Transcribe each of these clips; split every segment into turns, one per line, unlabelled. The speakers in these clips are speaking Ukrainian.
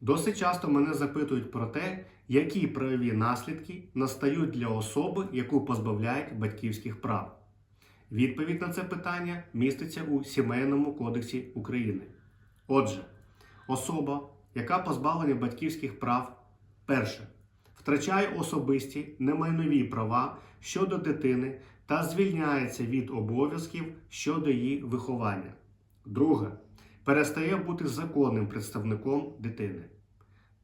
Досить часто мене запитують про те, які правові наслідки настають для особи, яку позбавляють батьківських прав. Відповідь на це питання міститься у Сімейному кодексі України. Отже, особа, яка позбавлена батьківських прав, перше, втрачає особисті немайнові права щодо дитини та звільняється від обов'язків щодо її виховання. Друге, перестає бути законним представником дитини.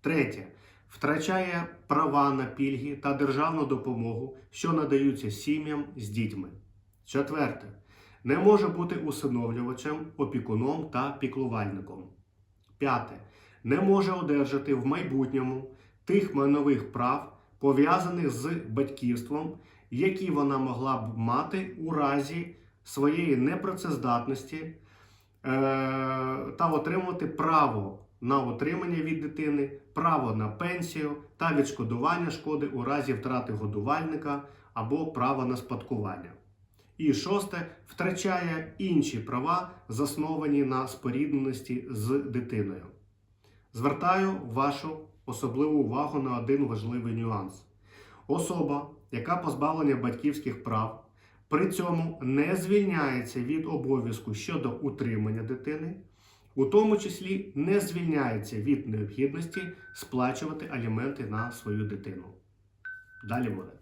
Третє. Втрачає права на пільги та державну допомогу, що надаються сім'ям з дітьми. Четверте. Не може бути усиновлювачем, опікуном та піклувальником. П'яте. Не може одержати в майбутньому тих майнових прав, пов'язаних з батьківством, які вона могла б мати у разі своєї непрацездатності е, та отримувати право на отримання від дитини, право на пенсію та відшкодування шкоди у разі втрати годувальника або право на спадкування. І шосте втрачає інші права, засновані на спорідненості з дитиною. Звертаю вашу особливу увагу на один важливий нюанс. Особа, яка позбавлена батьківських прав, при цьому не звільняється від обов'язку щодо утримання дитини, у тому числі не звільняється від необхідності сплачувати аліменти на свою дитину. Далі буде.